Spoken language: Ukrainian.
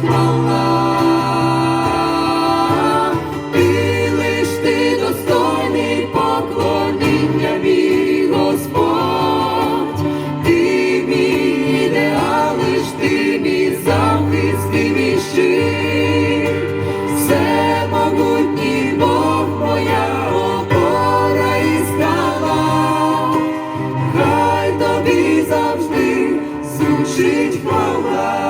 хвала, ти лиш ти достойний поклоніння мій Господь, ти мій ідеал, лиш ти мій захист, ти все могутній Бог моя опора і хай тобі завжди звучить хвала.